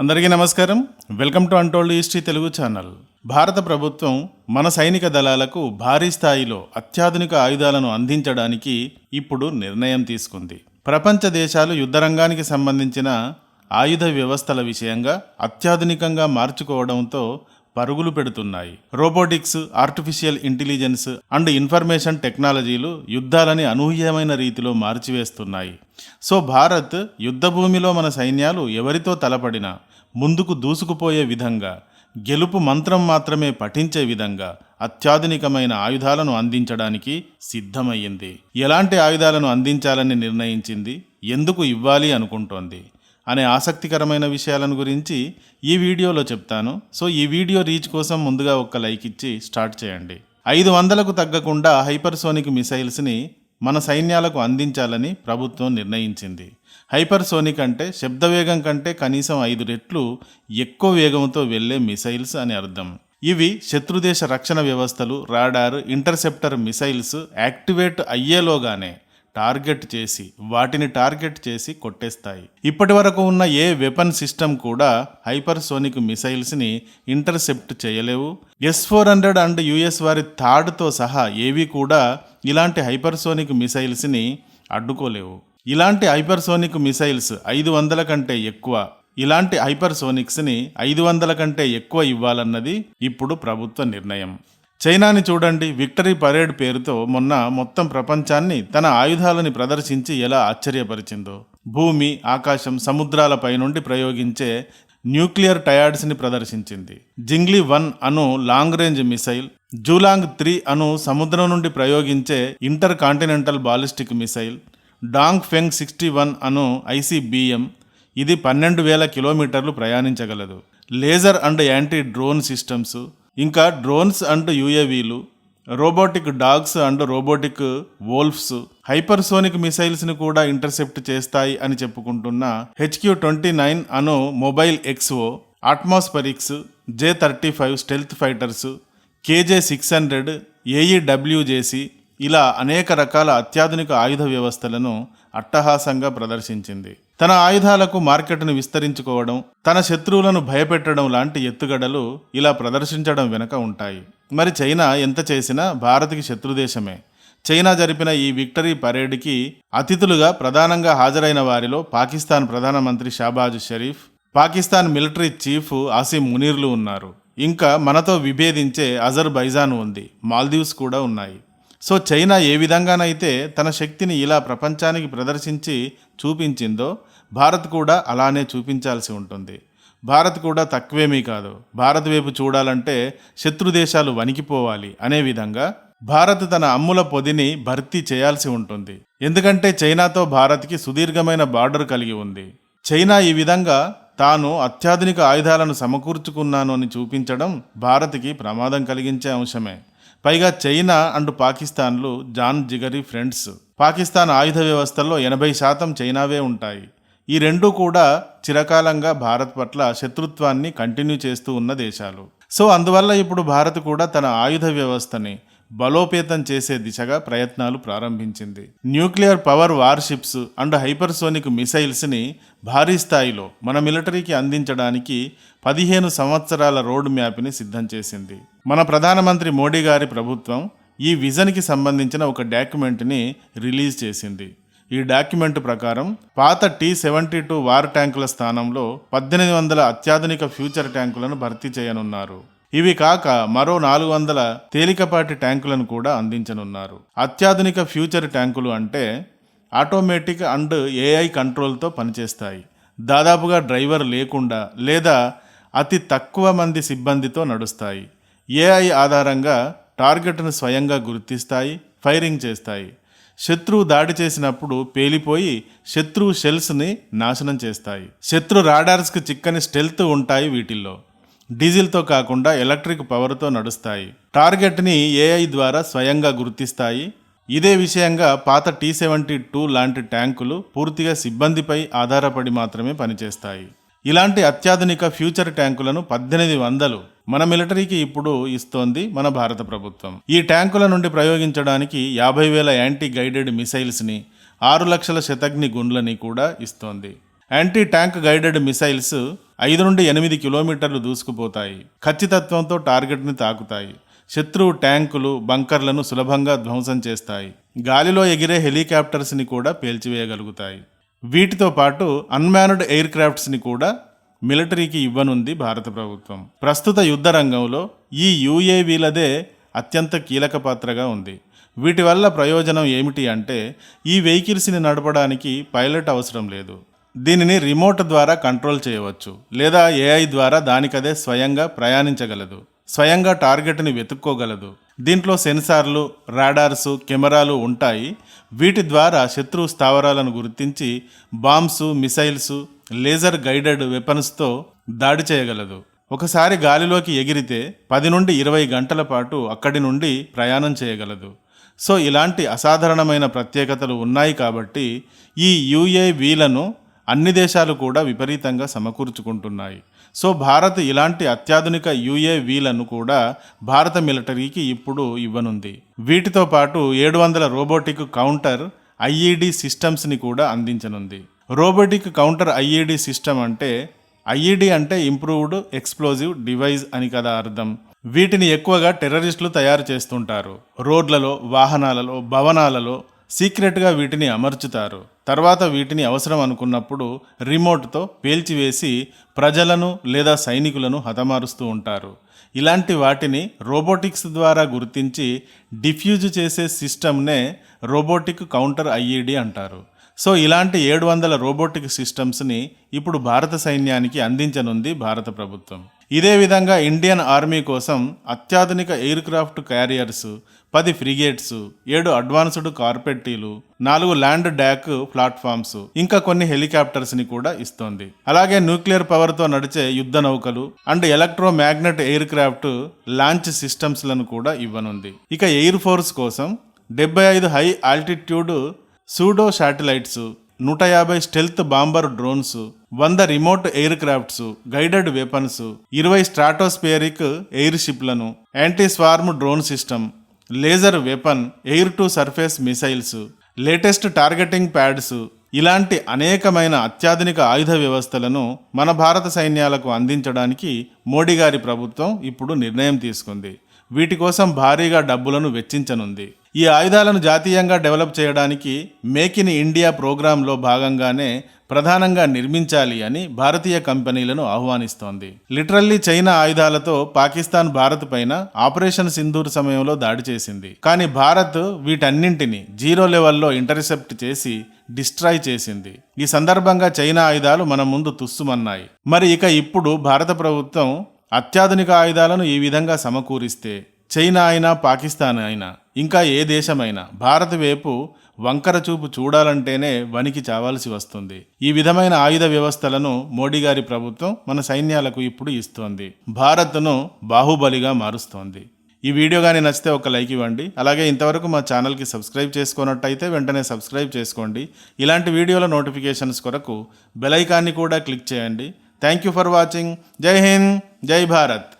అందరికీ నమస్కారం. Welcome to untold history Telugu channel. Bharat ప్రభుత్వం మన సైనిక దళాలకు భారీ స్థాయిలో అత్యాధునిక ఆయుధాలను అందించడానికి ఇప్పుడు నిర్ణయం తీసుకుంది. ప్రపంచ దేశాలు యుద్ధరంగానికి సంబంధించిన ఆయుధ వ్యవస్థల విషయంగా అత్యాధునికంగా మార్చుకోవడంతో పరుగులు పెడుతున్నాయి. Robotics artificial intelligence and information టెక్నాలజీలు యుద్ధాలని అనూహ్యమైన రీతిలో మార్చివేస్తున్నాయి. సో భారత్ యుద్ధభూమిలో మన సైన్యాలు ఎవరితో తలపడినా ముందుకు దూసుకుపోయే విధంగా గెలుపు మంత్రం మాత్రమే పఠించే విధంగా అత్యాధునికమైన ఆయుధాలను అందించడానికి సిద్ధమయ్యింది. ఎలాంటి ఆయుధాలను అందించాలని నిర్ణయించింది? ఎందుకు ఇవ్వాలి అనుకుంటోంది? అనే ఆసక్తికరమైన విషయాలను గురించి ఈ వీడియోలో చెప్తాను. సో ఈ వీడియో రీచ్ కోసం ముందుగా ఒక్క లైక్ ఇచ్చి స్టార్ట్ చేయండి. ఐదు వందలకు తగ్గకుండా హైపర్సోనిక్ మిసైల్స్ని మన సైన్యాలకు అందించాలని ప్రభుత్వం నిర్ణయించింది. హైపర్సోనిక్ అంటే శబ్దవేగం కంటే కనీసం ఐదు రెట్లు ఎక్కువ వేగంతో వెళ్ళే మిసైల్స్ అని అర్థం. ఇవి శత్రుదేశ రక్షణ వ్యవస్థలు రాడార్ ఇంటర్సెప్టర్ మిసైల్స్ యాక్టివేట్ అయ్యేలోగానే టార్గెట్ చేసి వాటిని టార్గెట్ చేసి కొట్టేస్తాయి. ఇప్పటి వరకు ఉన్న ఏ వెపన్ సిస్టమ్ కూడా హైపర్సోనిక్ మిసైల్స్ని ఇంటర్సెప్ట్ చేయలేవు. S four hundred and US వారి థాడ్తో సహా ఏవి కూడా ఇలాంటి హైపర్సోనిక్ మిసైల్స్ని అడ్డుకోలేవు. ఇలాంటి హైపర్సోనిక్ మిసైల్స్ ఐదు వందల కంటే ఎక్కువ ఇలాంటి హైపర్సోనిక్స్ని ఐదు వందల కంటే ఎక్కువ ఇవ్వాలన్నది ఇప్పుడు ప్రభుత్వ నిర్ణయం. చైనాని చూడండి విక్టరీ పరేడ్ పేరుతో మొన్న మొత్తం ప్రపంచాన్ని తన ఆయుధాలని ప్రదర్శించి ఎలా ఆశ్చర్యపరిచిందో. భూమి ఆకాశం సముద్రాలపై నుండి ప్రయోగించే న్యూక్లియర్ టయార్డ్స్ని ప్రదర్శించింది. జింగ్లీ వన్ అను long range missile Julang three అను సముద్రం నుండి ప్రయోగించే intercontinental ballistic missile Dong Feng sixty one అను ఐసీబీఎం ఇది పన్నెండు వేల కిలోమీటర్లు ప్రయాణించగలదు. Laser and anti drone systems ఇంకా drones and యూఏవీలు robotic dogs and robotic wolfs hypersonic మిసైల్స్ని కూడా ఇంటర్సెప్ట్ చేస్తాయి అని చెప్పుకుంటున్న హెచ్క్యూ ట్వంటీ నైన్ అను mobile exo atmospherics J thirty five stealth fighters KJ six hundred AEWJC ఇలా అనేక రకాల అత్యాధునిక ఆయుధ వ్యవస్థలను అట్టహాసంగా ప్రదర్శించింది. తన ఆయుధాలకు మార్కెట్ను విస్తరించుకోవడం తన శత్రువులను భయపెట్టడం లాంటి ఎత్తుగడలు ఇలా ప్రదర్శించడం వెనుక ఉంటాయి. మరి చైనా ఎంత చేసినా భారత్కి శత్రుదేశమే. చైనా జరిపిన ఈ విక్టరీ పరేడ్కి అతిథులుగా ప్రధానంగా హాజరైన వారిలో పాకిస్తాన్ ప్రధానమంత్రి షాబాజ్ షరీఫ్ పాకిస్తాన్ మిలిటరీ చీఫ్ ఆసిమ్ మునీర్లు ఉన్నారు. ఇంకా మనతో విభేదించే అజర్ బైజాన్ ఉంది. మాల్దీవ్స్ కూడా ఉన్నాయి. సో చైనా ఏ విధంగానైతే తన శక్తిని ఇలా ప్రపంచానికి ప్రదర్శించి చూపించిందో భారత్ కూడా అలానే చూపించాల్సి ఉంటుంది. భారత్ కూడా తక్కువేమీ కాదు. భారత్ వైపు చూడాలంటే శత్రు దేశాలు వణికిపోవాలి అనే విధంగా భారత్ తన అమ్ముల పొదిని భర్తీ చేయాల్సి ఉంటుంది. ఎందుకంటే చైనాతో భారత్కి సుదీర్ఘమైన బార్డర్ కలిగి ఉంది. చైనా ఈ విధంగా తాను అత్యాధునిక ఆయుధాలను సమకూర్చుకున్నాను అని చూపించడం భారత్కి ప్రమాదం కలిగించే అంశమే. పైగా చైనా అండ్ పాకిస్తాన్లు జాన్ జిగరి ఫ్రెండ్స్. పాకిస్తాన్ ఆయుధ వ్యవస్థల్లో ఎనభై శాతం చైనావే ఉంటాయి. ఈ రెండు కూడా చిరకాలంగా భారత్ పట్ల శత్రుత్వాన్ని కంటిన్యూ చేస్తూ ఉన్న దేశాలు. సో అందువల్ల ఇప్పుడు భారత్ కూడా తన ఆయుధ వ్యవస్థని బలోపేతం చేసే దిశగా ప్రయత్నాలు ప్రారంభించింది. Nuclear power warships and hypersonic మిసైల్స్ని భారీ స్థాయిలో మన మిలిటరీకి అందించడానికి పదిహేను సంవత్సరాల రోడ్ మ్యాప్ని సిద్ధం చేసింది. మన ప్రధానమంత్రి మోడీ గారి ప్రభుత్వం ఈ విజన్కి సంబంధించిన ఒక డాక్యుమెంట్ని రిలీజ్ చేసింది. ఈ డాక్యుమెంట్ ప్రకారం పాత టీ సెవెంటీ టూ వార్ ట్యాంకుల స్థానంలో పద్దెనిమిది వందల అత్యాధునిక ఫ్యూచర్ ట్యాంకులను భర్తీ చేయనున్నారు. ఇవి కాక మరో నాలుగు వందల తేలికపాటి ట్యాంకులను కూడా అందించనున్నారు. అత్యాధునిక ఫ్యూచర్ ట్యాంకులు అంటే ఆటోమేటిక్ అండ్ ఏఐ కంట్రోల్తో పనిచేస్తాయి. దాదాపుగా డ్రైవర్ లేకుండా లేదా అతి తక్కువ మంది సిబ్బందితో నడుస్తాయి. ఏఐ ఆధారంగా టార్గెట్ను స్వయంగా గుర్తిస్తాయి ఫైరింగ్ చేస్తాయి. శత్రువు దాడి చేసినప్పుడు పేలిపోయి శత్రువు షెల్స్ని నాశనం చేస్తాయి. శత్రు రాడార్స్కి చిక్కని స్టెల్త్ ఉంటాయి వీటిల్లో. డీజిల్తో కాకుండా ఎలక్ట్రిక్ పవర్తో నడుస్తాయి. టార్గెట్ని ఏఐ ద్వారా స్వయంగా గుర్తిస్తాయి. ఇదే విషయంగా పాత టీ సెవెంటీ టూ లాంటి ట్యాంకులు పూర్తిగా సిబ్బందిపై ఆధారపడి మాత్రమే పనిచేస్తాయి. ఇలాంటి అత్యాధునిక ఫ్యూచర్ ట్యాంకులను పద్దెనిమిది వందలు మన మిలిటరీకి ఇప్పుడు ఇస్తోంది మన భారత ప్రభుత్వం. ఈ ట్యాంకుల నుండి ప్రయోగించడానికి యాభై వేల యాంటీ గైడెడ్ మిసైల్స్ని ఆరు లక్షల శతగ్ని గుండ్లని కూడా ఇస్తోంది. యాంటీ ట్యాంక్ గైడెడ్ మిసైల్స్ ఐదు నుండి ఎనిమిది కిలోమీటర్లు దూసుకుపోతాయి. ఖచ్చితత్వంతో టార్గెట్ని తాకుతాయి. శత్రువు ట్యాంకులు బంకర్లను సులభంగా ధ్వంసం చేస్తాయి. గాలిలో ఎగిరే హెలికాప్టర్స్ని కూడా పేల్చివేయగలుగుతాయి. వీటితో పాటు అన్మాన్డ్ ఎయిర్ క్రాఫ్ట్స్ని కూడా మిలిటరీకి ఇవ్వనుంది భారత ప్రభుత్వం. ప్రస్తుత యుద్ధ రంగంలో ఈ యుఏవీలదే అత్యంత కీలక పాత్రగా ఉంది. వీటి వల్ల ప్రయోజనం ఏమిటి అంటే ఈ వెహికల్స్ని నడపడానికి పైలట్ అవసరం లేదు. దీనిని రిమోట్ ద్వారా కంట్రోల్ చేయవచ్చు లేదా ఏఐ ద్వారా దానికదే స్వయంగా ప్రయాణించగలదు స్వయంగా టార్గెట్ని వెతుక్కోగలదు. దీంట్లో సెన్సార్లు రాడార్సు కెమెరాలు ఉంటాయి. వీటి ద్వారా శత్రు స్థావరాలను గుర్తించి బాంబ్స్ మిసైల్స్ లేజర్ గైడెడ్ వెపన్స్తో దాడి చేయగలదు. ఒకసారి గాలిలోకి ఎగిరితే పది నుండి ఇరవై గంటల పాటు అక్కడి నుండి ప్రయాణం చేయగలదు. సో ఇలాంటి అసాధారణమైన ప్రత్యేకతలు ఉన్నాయి కాబట్టి ఈ యుఏవీలను అన్ని దేశాలు కూడా విపరీతంగా సమకూర్చుకుంటున్నాయి. సో భారత్ ఇలాంటి అత్యాధునిక యుఏవీలను కూడా భారత మిలిటరీకి ఇప్పుడు ఇవ్వనుంది. వీటితో పాటు ఏడు వందల రోబోటిక్ కౌంటర్ ఐఈడి సిస్టమ్స్ని కూడా అందించనుంది. రోబోటిక్ కౌంటర్ ఐఈడి సిస్టమ్ అంటే ఐఈడి అంటే ఇంప్రూవ్డ్ ఎక్స్ప్లోజివ్ డివైజ్ అని కదా అర్థం. వీటిని ఎక్కువగా టెర్రరిస్టులు తయారు చేస్తుంటారు. రోడ్లలో వాహనాలలో భవనాలలో సీక్రెట్గా వీటిని అమర్చుతారు. తర్వాత వీటిని అవసరం అనుకున్నప్పుడు రిమోట్తో పేల్చివేసి ప్రజలను లేదా సైనికులను హతమారుస్తూ ఉంటారు. ఇలాంటి వాటిని రోబోటిక్స్ ద్వారా గుర్తించి డిఫ్యూజ్ చేసే సిస్టమ్నే రోబోటిక్ కౌంటర్ ఐఈడి అంటారు. సో ఇలాంటి ఏడు వందల రోబోటిక్ సిస్టమ్స్ని ఇప్పుడు భారత సైన్యానికి అందించనుంది భారత ప్రభుత్వం. ఇదే విధంగా ఇండియన్ ఆర్మీ కోసం అత్యాధునిక ఎయిర్ క్రాఫ్ట్ క్యారియర్స్ పది ఫ్రిగేట్స్ ఏడు అడ్వాన్స్డ్ కార్పెట్టీలు నాలుగు ల్యాండ్ డ్యాక్ ప్లాట్ఫామ్స్ ఇంకా కొన్ని హెలికాప్టర్స్ని కూడా ఇస్తోంది. అలాగే న్యూక్లియర్ పవర్తో నడిచే యుద్ధ నౌకలు and electro magnet aircraft launch సిస్టమ్స్లను కూడా ఇవ్వనుంది. ఇక ఎయిర్ ఫోర్స్ కోసం డెబ్బై ఐదు హై ఆల్టిట్యూడ్ సూడో శాటిలైట్స్ నూట యాభై స్టెల్త్ బాంబర్ డ్రోన్స్ వంద remote aircrafts guided weapons ఇరవై స్ట్రాటోస్పియరిక్ ఎయిర్ షిప్లను anti swarm drone system laser weapon air to surface missiles latest targeting pads ఇలాంటి అనేకమైన అత్యాధునిక ఆయుధ వ్యవస్థలను మన భారత సైన్యాలకు అందించడానికి మోడీ గారి ప్రభుత్వం ఇప్పుడు నిర్ణయం తీసుకుంది. వీటి కోసం భారీగా డబ్బులను వెచ్చించనుంది. ఈ ఆయుధాలను జాతీయంగా డెవలప్ చేయడానికి మేక్ ఇన్ ఇండియా ప్రోగ్రాంలో భాగంగానే ప్రధానంగా నిర్మించాలి అని భారతీయ కంపెనీలను ఆహ్వానిస్తోంది. లిటరల్లీ చైనా ఆయుధాలతో పాకిస్తాన్ భారత్ పైన ఆపరేషన్ సింధూర్ సమయంలో దాడి చేసింది. కానీ భారత్ వీటన్నింటిని జీరో లెవెల్లో ఇంటర్సెప్ట్ చేసి డిస్ట్రాయ్ చేసింది. ఈ సందర్భంగా చైనా ఆయుధాలు మన ముందు తుస్సుమన్నాయి. మరి ఇక ఇప్పుడు భారత ప్రభుత్వం అత్యాధునిక ఆయుధాలను ఈ విధంగా సమకూరిస్తే చైనా అయినా పాకిస్తాన్ అయినా ఇంకా ఏ దేశమైనా భారత్ వైపు వంకర చూపు చూడాలంటేనే వనికి చావాల్సి వస్తుంది. ఈ విధమైన ఆయుధ వ్యవస్థలను మోడీ గారి ప్రభుత్వం మన సైన్యాలకు ఇప్పుడు ఇస్తోంది. భారత్ను బాహుబలిగా మారుస్తోంది. ఈ వీడియో కానీ నచ్చితే ఒక లైక్ ఇవ్వండి. అలాగే ఇంతవరకు మా ఛానల్కి సబ్స్క్రైబ్ చేసుకున్నట్టయితే వెంటనే సబ్స్క్రైబ్ చేసుకోండి. ఇలాంటి వీడియోల నోటిఫికేషన్స్ కొరకు బెల్ ఐకాన్ని కూడా క్లిక్ చేయండి. Thank you for watching. జై హింద్. జై భారత్.